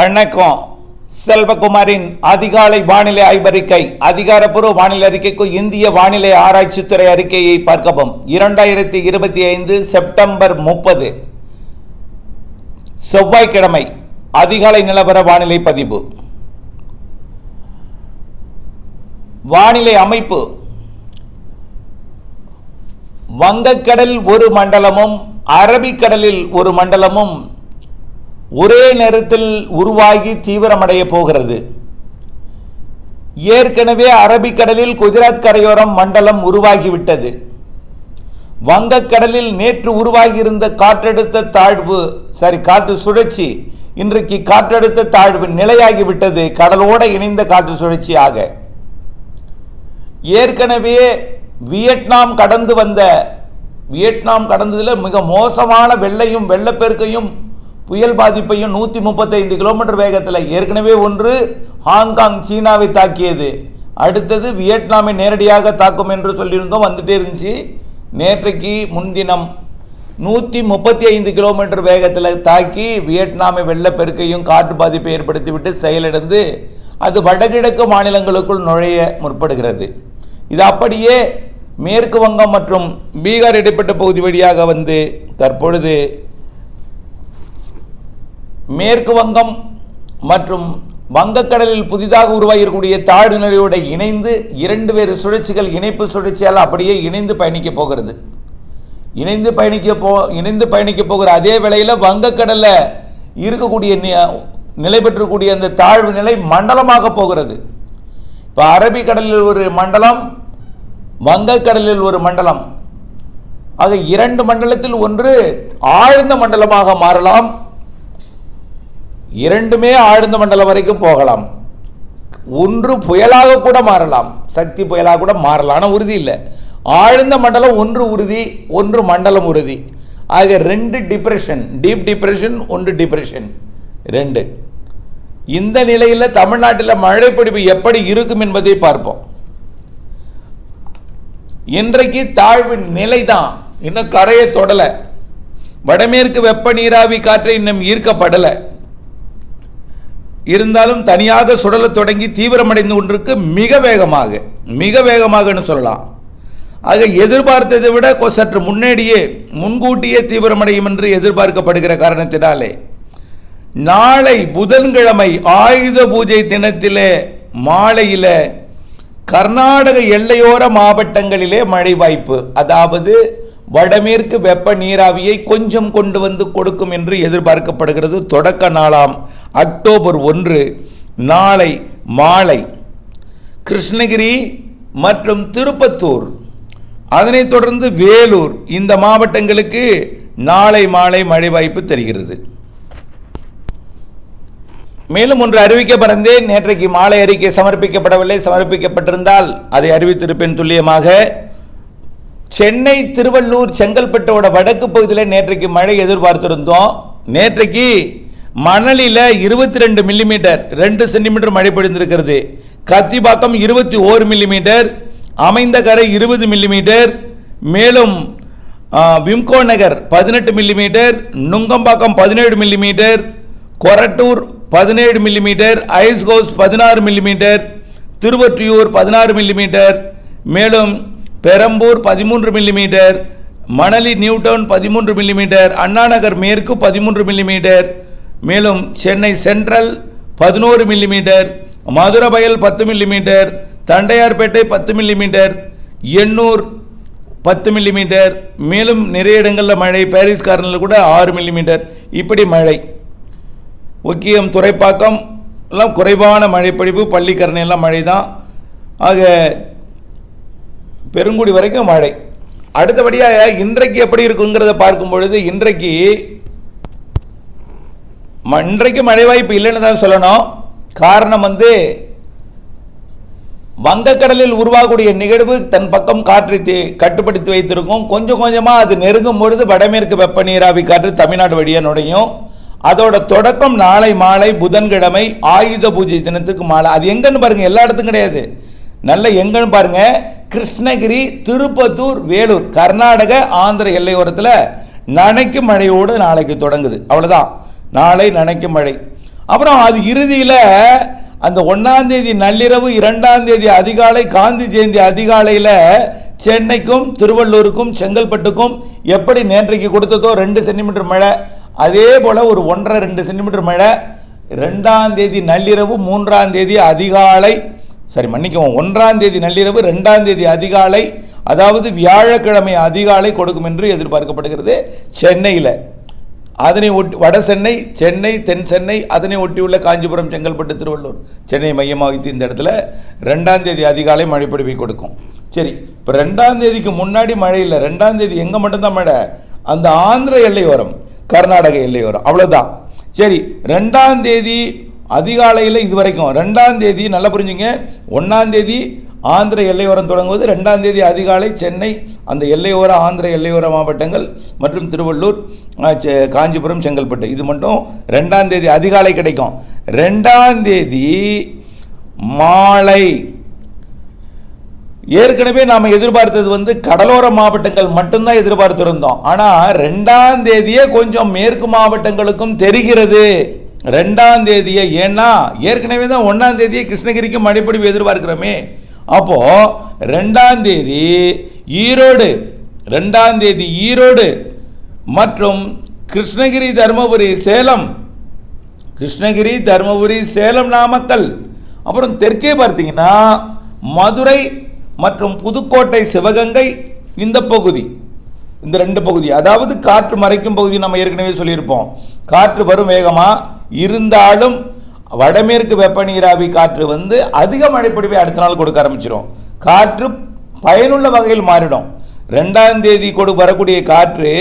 வணக்கம். செல்வகுமாரின் அதிகாலை வானிலை ஆய்வறிக்கை அதிகாரப்பூர்வ வானிலை அறிக்கைக்கு இந்திய வானிலை ஆராய்ச்சித்துறை அறிக்கையை பார்க்கவும். இரண்டாயிரத்தி இருபத்தி ஐந்து செப்டம்பர் முப்பது. செவ்வாய்க்கிழமை அதிகாலை நிலவர வானிலை பதிவு. வானிலை அமைப்பு. வங்கக்கடல் ஒரு மண்டலமும் அரபிக்கடலில் ஒரு மண்டலமும் ஒரே நேரத்தில் உருவாகி தீவிரமடைய போகிறது. ஏற்கனவே அரபிக்கடலில் குஜராத் கரையோரம் மண்டலம் உருவாகிவிட்டது. வங்கக்கடலில் நேற்று உருவாகியிருந்த காற்றழுத்த தாழ்வு சாரி காற்று சுழற்சி இன்றைக்கு காற்றழுத்த தாழ்வு நிலையாகிவிட்டது. கடலோடு இணைந்த காற்று சுழற்சியாக. ஏற்கனவே வியட்நாம் கடந்து வந்த வியட்நாம் கடந்ததில் மிக மோசமான வெள்ளையும் வெள்ளப்பெருக்கையும் புயல் பாதிப்பையும் நூற்றி முப்பத்தைந்து கிலோமீட்டர் வேகத்தில் ஏற்கனவே ஒன்று ஹாங்காங் சீனாவை தாக்கியது. அடுத்தது வியட்நாமை நேரடியாக தாக்கும் என்று சொல்லியிருந்தோம் வந்துட்டே இருந்துச்சு. நேற்றைக்கு முன்தினம் நூற்றி முப்பத்தி ஐந்து கிலோமீட்டர் வேகத்தில் தாக்கி வியட்நாமை வெள்ளப்பெருக்கையும் காற்று பாதிப்பை ஏற்படுத்திவிட்டு செயலிழந்து அது வடகிழக்கு மாநிலங்களுக்குள் நுழைய முற்படுகிறது. இது அப்படியே மேற்கு வங்கம் மற்றும் பீகார் இடைப்பட்ட பகுதி வழியாக வந்து தற்பொழுது மேற்கு வங்கம் மற்றும் வங்கக்கடலில் புதிதாக உருவாகியிருக்கக்கூடிய தாழ்வு நிலையோடு இணைந்து இரண்டு வேறு சுழற்சிகள் இணைப்பு சுழற்சியால் அப்படியே இணைந்து பயணிக்க போகிறது. இணைந்து பயணிக்க போ இணைந்து பயணிக்க போகிற அதே வேளையில் வங்கக்கடலில் இருக்கக்கூடிய நிலை பெற்றக்கூடிய அந்த தாழ்வு நிலை மண்டலமாக போகிறது. இப்போ அரபிக்கடலில் ஒரு மண்டலம் வங்கக்கடலில் ஒரு மண்டலம். ஆக இரண்டு மண்டலத்தில் ஒன்று ஆழ்ந்த மண்டலமாக மாறலாம். இரண்டுமே ஆழ்ந்த மண்டலம் வரைக்கும் போகலாம். ஒன்று புயலாக கூட மாறலாம். சக்தி புயலாக கூட மாறலாம். ஆனால் உறுதி இல்லை. ஆழ்ந்த மண்டலம் ஒன்று உறுதி ஒன்று மண்டலம் உறுதி. ஆக ரெண்டு டிப்ரெஷன் டீப் டிப்ரெஷன் ஒன்று டிப்ரெஷன் ரெண்டு. இந்த நிலையில் தமிழ்நாட்டில் மழைப்பிடிப்பு எப்படி இருக்கும் என்பதை பார்ப்போம். இன்றைக்கு தாழ்வு நிலை தான் இன்னும் கரையை தொடலை. வடமேற்கு வெப்ப நீராவி காற்றை இன்னும் ஈர்க்கப்படலை. இருந்தாலும் தனியாக சுடலத் தொடங்கி தீவிரமடைந்து கொண்டிருக்கு மிக வேகமாக மிக வேகமாகன்னு சொல்லலாம். ஆக எதிர்பார்த்ததை விட சற்று முன்னேடியே முன்கூட்டியே தீவிரமடையும் என்று எதிர்பார்க்கப்படுகிற காரணத்தினாலே நாளை புதன்கிழமை ஆயுத பூஜை தினத்திலே மாலையில் கர்நாடக எல்லையோர மாவட்டங்களிலே மழை வாய்ப்பு. அதாவது வடமேற்கு வெப்ப நீராவியை கொஞ்சம் கொண்டு வந்து கொடுக்கும் என்று எதிர்பார்க்கப்படுகிறது. தொடக்க நாளாம் அக்டோபர் ஒன்று நாளை மாலை கிருஷ்ணகிரி மற்றும் திருப்பத்தூர் அதனைத் தொடர்ந்து வேலூர் இந்த மாவட்டங்களுக்கு நாளை மாலை மழை வாய்ப்பு தெரிகிறது. மேலும் ஒன்று அறிவிக்கப்படந்தேன் நேற்றைக்கு மாலை அறிக்கை சமர்ப்பிக்கப்படவில்லை. சமர்ப்பிக்கப்பட்டிருந்தால் அதை அறிவித்திருப்பேன் துல்லியமாக. சென்னை திருவள்ளூர் செங்கல்பட்டோட வடக்கு பகுதியில் நேற்றைக்கு மழை எதிர்பார்த்திருந்தோம். நேற்றைக்கு மணலில் இருபத்தி ரெண்டு மில்லிமீட்டர் ரெண்டு சென்டிமீட்டர் மழை பொழிந்திருக்கிறது. கத்திப்பாக்கம் இருபத்தி ஓரு மில்லிமீட்டர் அமைந்த கரை இருபது மில்லிமீட்டர் மேலும் விம்கோ நகர் பதினெட்டு மில்லிமீட்டர் நுங்கம்பாக்கம் பதினேழு மில்லிமீட்டர் கொரட்டூர் பதினேழு மில்லிமீட்டர் ஐஸ்கோஸ் பதினாறு மில்லிமீட்டர் திருவொற்றியூர் பதினாறு மில்லிமீட்டர் மேலும் பெரம்பூர் பதிமூன்று மில்லிமீட்டர் மணலி நியூடவுன் பதிமூன்று மில்லிமீட்டர் அண்ணாநகர் மேற்கு பதிமூன்று மில்லிமீட்டர் மேலும் சென்னை சென்ட்ரல் பதினோரு மில்லிமீட்டர் மதுரபயல் பத்து மில்லிமீட்டர் தண்டையார்பேட்டை பத்து மில்லிமீட்டர் எண்ணூர் பத்து மில்லிமீட்டர் மேலும் நிறைய இடங்களில் மழை பாரிஸ் கார்னில் கூட ஆறு மில்லிமீட்டர். இப்படி மழை. ஒக்கியம் துறைப்பாக்கம் எல்லாம் குறைவான மழைப்பொழிவு பள்ளிக்கரணை எல்லாம் மழை தான் ஆக பெருங்குடி வரைக்கும் மழை. அடுத்தபடியாக இன்றைக்கு எப்படி இருக்குங்கிறத பார்க்கும் பொழுது இன்றைக்கு இன்றைக்கு மழை வாய்ப்பு இல்லைன்னு தான் சொல்லணும். காரணம் வந்து வங்கக்கடலில் உருவாகக்கூடிய நிகழ்வு தன் பக்கம் காற்றை தே- கட்டுப்படுத்தி வைத்திருக்கும். கொஞ்சம் கொஞ்சமாக அது நெருங்கும் பொழுது வடமேற்கு வெப்ப நீராவி காற்று தமிழ்நாடு வழியாக நுழையும். அதோட தொடக்கம் நாளை மாலை புதன்கிழமை ஆயுத பூஜை தினத்துக்கு மாலை. அது எங்கன்னு பாருங்க எல்லா இடத்துக்கும் கிடையாது. நல்ல எங்கன்னு பாருங்க கிருஷ்ணகிரி திருப்பத்தூர் வேலூர் கர்நாடக ஆந்திர எல்லையோரத்தில் நனைக்கும் மழையோடு நாளைக்கு தொடங்குது. அவ்வளோதான் நாளை நனைக்கும் மழை. அப்புறம் அது இறுதியில் அந்த ஒன்றாம் தேதி நள்ளிரவு இரண்டாம் தேதி அதிகாலை காந்தி ஜெயந்தி அதிகாலையில் சென்னைக்கும் திருவள்ளூருக்கும் செங்கல்பட்டுக்கும் எப்படி நேற்றைக்கு கொடுத்ததோ ரெண்டு சென்டிமீட்டர் மழை அதே போல் ஒரு ஒன்றரை ரெண்டு சென்டிமீட்டர் மழை ரெண்டாம் தேதி நள்ளிரவு மூன்றாம் தேதி அதிகாலை சரி மன்னிக்கவும் ஒன்றாம் தேதி நள்ளிரவு ரெண்டாம் தேதி அதிகாலை அதாவது வியாழக்கிழமை அதிகாலை கொடுக்கும் என்று எதிர்பார்க்கப்படுகிறது சென்னையில். அதனை ஒட்டி வட சென்னை சென்னை தென் சென்னை அதனை ஒட்டியுள்ள காஞ்சிபுரம் செங்கல்பட்டு திருவள்ளூர். சென்னை மையமாக வைத்து இந்த இடத்துல ரெண்டாம் தேதி அதிகாலை மழை பொழிவை கொடுக்கும். சரி இப்போ ரெண்டாம் தேதிக்கு முன்னாடி மழை இல்லை. ரெண்டாம் தேதி எங்கே மட்டும்தான் மழை? அந்த ஆந்திர எல்லையோரம் கர்நாடக எல்லையோரம். அவ்வளோதான் சரி ரெண்டாம் தேதி அதிகாலையில் இது வரைக்கும். ரெண்டாம் தேதி நல்லா புரிஞ்சுங்க. ஒன்றாம் தேதி ஆந்திர எல்லையோரம் தொடங்குவது ரெண்டாம் தேதி அதிகாலை சென்னை அந்த எல்லையோர ஆந்திர எல்லையோர மாவட்டங்கள் மற்றும் திருவள்ளூர் காஞ்சிபுரம் செங்கல்பட்டு. இது மட்டும் ரெண்டாம் தேதி அதிகாலை கிடைக்கும். ரெண்டாம் தேதி மாலை. ஏற்கனவே நாம் எதிர்பார்த்தது வந்து கடலோர மாவட்டங்கள் மட்டும்தான் எதிர்பார்த்திருந்தோம். ஆனால் ரெண்டாம் தேதியே கொஞ்சம் மேற்கு மாவட்டங்களுக்கும் தெரிகிறது. ரெண்டாம் தேதியை ஏன்னா ஏற்கனவே தான் ஒன்றாம் தேதியே கிருஷ்ணகிரிக்கு மழைப்பொழிவு எதிர்பார்க்கிறோமே. அப்போது ரெண்டாம் தேதி ஈரோடு ரெண்டாம் தேதி ஈரோடு மற்றும் கிருஷ்ணகிரி தருமபுரி சேலம். கிருஷ்ணகிரி தருமபுரி சேலம் நாமக்கல். அப்புறம் தெற்கே பார்த்தீங்கன்னா மதுரை மற்றும் புதுக்கோட்டை சிவகங்கை இந்த பகுதி. இந்த ரெண்டு பகுதி. அதாவது காற்று மறைக்கும் பகுதி நம்ம ஏற்கனவே சொல்லியிருப்போம். காற்று வரும் வேகமாக இருந்தாலும் வடமேற்கு வெப்பநீராவி காற்று வந்து அதிக மழைப்பொழிவை அடுத்த நாள் கொடுக்க ஆரம்பிச்சிடும் காற்று பயனுள்ள வகையில் மாறிடும். ரெண்டாம் தேதி கொடு வரக்கூடிய காற்று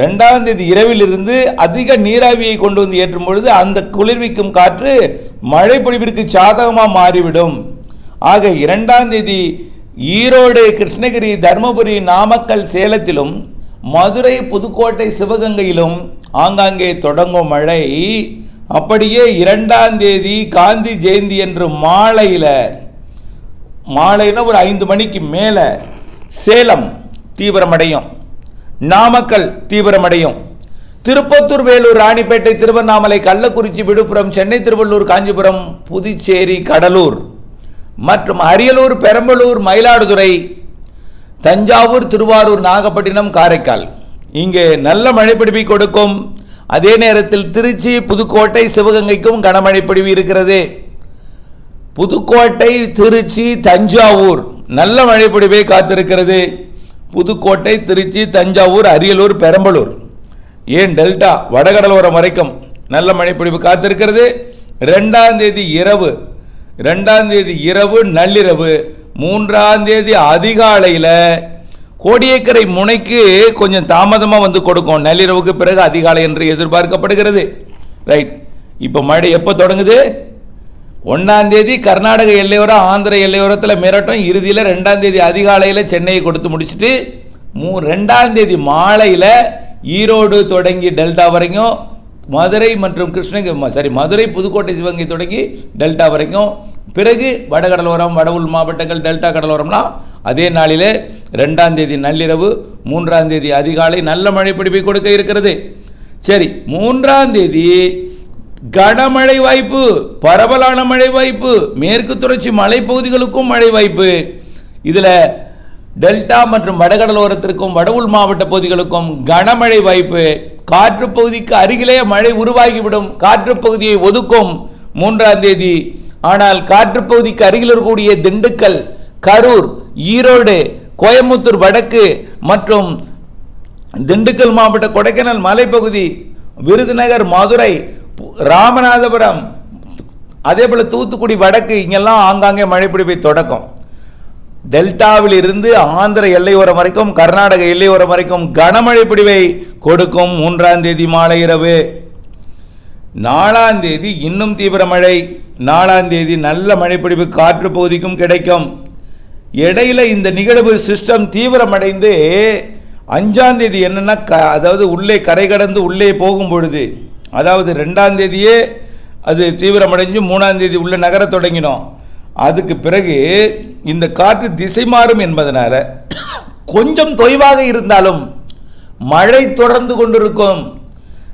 ரெண்டாம் தேதி இரவிலிருந்து அதிக நீராவியை கொண்டு வந்து ஏற்றும் பொழுது அந்த குளிர்விக்கும் காற்று மழைப்பொழிவிற்கு சாதகமாக மாறிவிடும். ஆக இரண்டாம் தேதி ஈரோடு கிருஷ்ணகிரி தருமபுரி நாமக்கல் சேலத்திலும் மதுரை புதுக்கோட்டை சிவகங்கையிலும் ஆங்காங்கே தொடங்கும் மழை அப்படியே இரண்டாம் தேதி காந்தி ஜெயந்தி என்று மாலையில் மாலைன்னா ஒரு ஐந்து மணிக்கு மேலே சேலம் தீவிரமடையும். நாமக்கல் தீவிரமடையும். திருப்பத்தூர் வேலூர் ராணிப்பேட்டை திருவண்ணாமலை கள்ளக்குறிச்சி விழுப்புரம் சென்னை திருவள்ளூர் காஞ்சிபுரம் புதுச்சேரி கடலூர் மற்றும் அரியலூர் பெரம்பலூர் மயிலாடுதுறை தஞ்சாவூர் திருவாரூர் நாகப்பட்டினம் காரைக்கால். இங்கே நல்ல மழைப்பிடிப்பை கொடுக்கும். அதே நேரத்தில் திருச்சி புதுக்கோட்டை சிவகங்கைக்கும் கனமழை பொழிவு இருக்கிறது. புதுக்கோட்டை திருச்சி தஞ்சாவூர் நல்ல மழைப்பொழிவை காத்திருக்கிறது. புதுக்கோட்டை திருச்சி தஞ்சாவூர் அரியலூர் பெரம்பலூர். ஏன் டெல்டா வடகடலோரம் வரைக்கும் நல்ல மழைப்பொழிவு காத்திருக்கிறது? ரெண்டாம் தேதி இரவு ரெண்டாம் தேதி இரவு நள்ளிரவு மூன்றாம் தேதி அதிகாலையில் கோடியக்கரை முனைக்கு கொஞ்சம் தாமதமாக வந்து கொடுக்கும். நள்ளிரவுக்கு பிறகு அதிகாலை என்று எதிர்பார்க்கப்படுகிறது. ரைட் இப்போ மழை எப்போ தொடங்குது? ஒன்றாம் தேதி கர்நாடக எல்லையோரம் ஆந்திர எல்லையோரத்தில் மிரட்டும். இறுதியில் ரெண்டாம் தேதி அதிகாலையில் சென்னையை கொடுத்து முடிச்சுட்டு மூ ரெண்டாம் தேதி மாலையில் ஈரோடு தொடங்கி டெல்டா வரைக்கும் மதுரை மற்றும் கிருஷ்ணகிரி சாரி மதுரை புதுக்கோட்டை சிவகங்கை தொடங்கி டெல்டா வரைக்கும். பிறகு வடகடலோரம் வட மாவட்டங்கள் டெல்டா கடலோரம்லாம் அதே நாளிலே ரெண்டாம் தேதி நள்ளிரவு மூன்றாம் தேதி அதிகாலை நல்ல மழை பிடிப்பை கொடுக்க இருக்கிறது. சரி மூன்றாம் தேதி கனமழை வாய்ப்பு பரவலான மழை வாய்ப்பு மேற்கு தொடர்ச்சி மலைப்பகுதிகளுக்கும் மழை வாய்ப்பு. இதில் டெல்டா மற்றும் வடகடலோரத்திற்கும் வடவுள் மாவட்ட பகுதிகளுக்கும் கனமழை வாய்ப்பு. காற்று பகுதிக்கு அருகிலே மழை உருவாகிவிடும். காற்று பகுதியை ஒதுக்கும் மூன்றாம் தேதி. ஆனால் காற்று பகுதிக்கு அருகில் இருக்கக்கூடிய திண்டுக்கல் கரூர் ஈரோடு கோயம்புத்தூர் வடக்கு மற்றும் திண்டுக்கல் மாவட்ட கொடைக்கானல் மலைப்பகுதி விருதுநகர் மதுரை ராமநாதபுரம் அதே போல் தூத்துக்குடி வடக்கு இங்கெல்லாம் ஆங்காங்கே மழைப்பிடிப்பை தொடக்கம். டெல்டாவில் இருந்து ஆந்திர எல்லையோரம் வரைக்கும் கர்நாடக எல்லையோரம் வரைக்கும் கனமழை பிடிவை கொடுக்கும் மூன்றாம் தேதி மாலை இரவு. நாலாம் தேதி இன்னும் தீவிர மழை நாலாம் தேதி நல்ல மழைப்பிடிவு காற்று பகுதிக்கும் கிடைக்கும். இடையில இந்த நிகழ்வு சிஸ்டம் தீவிரமடைந்து அஞ்சாம் தேதி என்னன்னா க அதாவது உள்ளே கரை கடந்து உள்ளே போகும் பொழுது அதாவது ரெண்டாம் தேதியே அது தீவிரமடைஞ்சு மூணாம் தேதி உள்ள நகரத் தொடங்கினோம். அதுக்கு பிறகு இந்த காற்று திசை மாறும் என்பதனால கொஞ்சம் தொய்வாக இருந்தாலும் மழை தொடர்ந்து கொண்டிருக்கும்.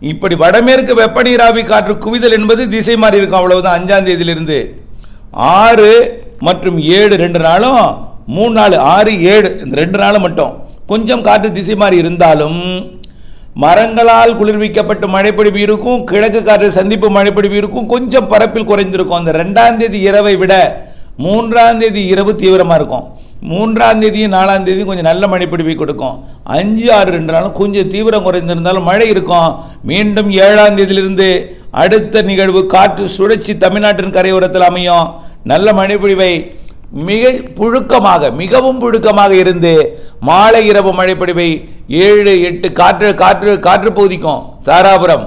இப்படி வடமேற்கு வெப்பநீராவி காற்று குவிதல் என்பது திசை மாறி இருக்கும் அவ்வளவுதான் அஞ்சாம் தேதியிலிருந்து. ஆறு மற்றும் ஏழு ரெண்டு நாளும் மூணு நாள் ஆறு ஏழு இந்த ரெண்டு நாளும் மட்டும். கொஞ்சம் காற்று திசை மாறி இருந்தாலும் மரங்களால் குளிர்விக்கப்பட்ட மழைப்பிடிப்பு இருக்கும் கிழக்கு காற்று சந்திப்பு மழைப்பிடிப்பு இருக்கும் கொஞ்சம் பரப்பில் குறைஞ்சிருக்கும் அந்த ரெண்டாம் தேதி இரவை விட மூன்றாம் தேதி இரவு தீவிரமாக இருக்கும். மூன்றாம் தேதியும் நாலாம் தேதியும் கொஞ்சம் நல்ல மழைப்பிடிப்பை கொடுக்கும். அஞ்சு ஆறு ரெண்டு நாளும் கொஞ்சம் தீவிரம் குறைந்திருந்தாலும் மழை இருக்கும். மீண்டும் ஏழாம் தேதியிலிருந்து அடுத்த நிகழ்வு காற்று சுழற்சி தமிழ்நாட்டின் கரையோரத்தில் அமையும். நல்ல மழைப்பொழிவை மிக புழுக்கமாக மிகவும் புழுக்கமாக இருந்து மாலை இரவு மழைப்பொழிவை ஏழு எட்டு காற்று காற்று காற்று பகுதிக்கும். தாராபுரம்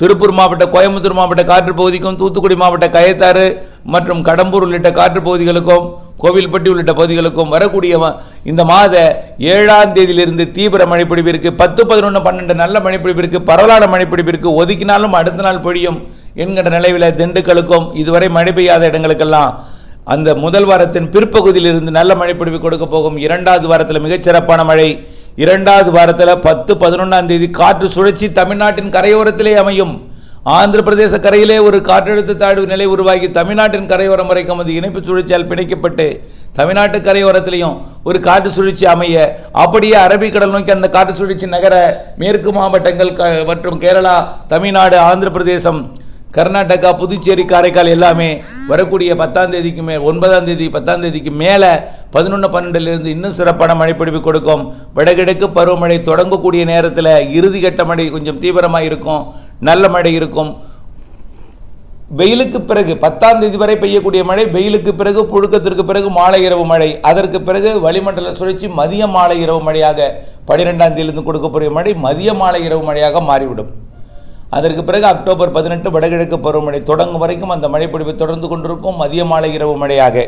திருப்பூர் மாவட்ட கோயம்புத்தூர் மாவட்ட காற்று பகுதிக்கும் தூத்துக்குடி மாவட்ட கயத்தாறு மற்றும் கடம்பூர் உள்ளிட்ட காற்று பகுதிகளுக்கும் கோவில்பட்டி உள்ளிட்ட பகுதிகளுக்கும் வரக்கூடிய இந்த மாத ஏழாம் தேதியிலிருந்து தீவிர மழைப்பிடிப்பிற்கு பத்து பதினொன்று பன்னெண்டு நல்ல மழைப்பிடிப்பிற்கு பரவலான மழைப்பிடிப்பிற்கு ஒதுக்கினாலும் அடுத்த நாள் பொழியும் என்கின்ற நிலையில் திண்டுக்கலுக்கும் இதுவரை மழை பெய்யாத இடங்களுக்கெல்லாம் அந்த முதல் வாரத்தின் பிற்பகுதியிலிருந்து நல்ல மழை பொழிவு கொடுக்க போகும். இரண்டாவது வாரத்தில் மிகச்சிறப்பான மழை. இரண்டாவது வாரத்தில் பத்து பதினொன்றாம் தேதி காற்று சுழற்சி தமிழ்நாட்டின் கரையோரத்திலே அமையும். ஆந்திர பிரதேச கரையிலே ஒரு காற்றழுத்த தாழ்வு நிலை உருவாகி தமிழ்நாட்டின் கரையோரம் வரைக்கும் அது இணைப்பு சுழற்சியால் பிணைக்கப்பட்டு தமிழ்நாட்டு கரையோரத்திலையும் ஒரு காற்று சுழற்சி அமைய அப்படியே அரபிக்கடல் நோக்கி அந்த காற்று சுழற்சி நகர மேற்கு மாவட்டங்கள் க- மற்றும் கேரளா தமிழ்நாடு ஆந்திர பிரதேசம் கர்நாடகா புதுச்சேரி காரைக்கால் எல்லாமே வரக்கூடிய பத்தாம் தேதிக்கு மே ஒன்பதாம் தேதி பத்தாம் தேதிக்கு மேலே பதினொன்று பன்னெண்டுலேருந்து இன்னும் சிறப்பான மழைப்பிடிப்பு கொடுக்கும். வடகிழக்கு பருவமழை தொடங்கக்கூடிய நேரத்தில் இறுதிக்கட்ட மழை கொஞ்சம் தீவிரமாக இருக்கும். நல்ல மழை இருக்கும். வெயிலுக்கு பிறகு பத்தாம் தேதி வரை பெய்யக்கூடிய மழை வெயிலுக்கு பிறகு புழுக்கத்திற்கு பிறகு மாலை இரவு மழை. அதற்கு பிறகு வளிமண்டல சுழற்சி மதிய மாலை இரவு மழையாக பனிரெண்டாம் தேதியிலிருந்து கொடுக்கக்கூடிய மழை மதிய மாலை இரவு மழையாக மாறிவிடும். அதற்கு பிறகு அக்டோபர் பதினெட்டு வடகிழக்கு பருவமழை தொடங்கும் வரைக்கும் அந்த மழைப்பொழிவு தொடர்ந்து கொண்டிருக்கும். மதிய மாலை இரவு மழையாக.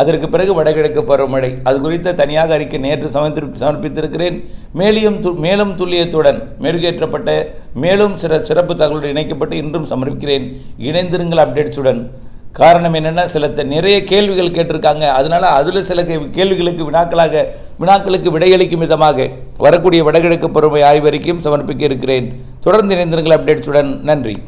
அதற்கு பிறகு வடகிழக்கு பருவமழை. அது குறித்த தனியாக அறிக்கை நேற்று சமர்ப்பி சமர்ப்பித்திருக்கிறேன். மேலும் து மேலும் துல்லியத்துடன் மெருகேற்றப்பட்ட மேலும் சிற சிறப்பு தகவலோடு இணைக்கப்பட்டு இன்றும் சமர்ப்பிக்கிறேன். இணைந்திருங்கள் அப்டேட்ஸுடன் காரணம் என்னென்னா சில நிறைய கேள்விகள் கேட்டிருக்காங்க. அதனால அதில் சில கேள்விகளுக்கு வினாக்களாக வினாக்களுக்கு விடையளிக்கும் விதமாக வரக்கூடிய வடகிழக்கு பருவமழை ஆய்வறிக்கையும் சமர்ப்பிக்க இருக்கிறேன். தொடர்ந்து இணைந்திருங்கள் அப்டேட்ஸுடன். நன்றி.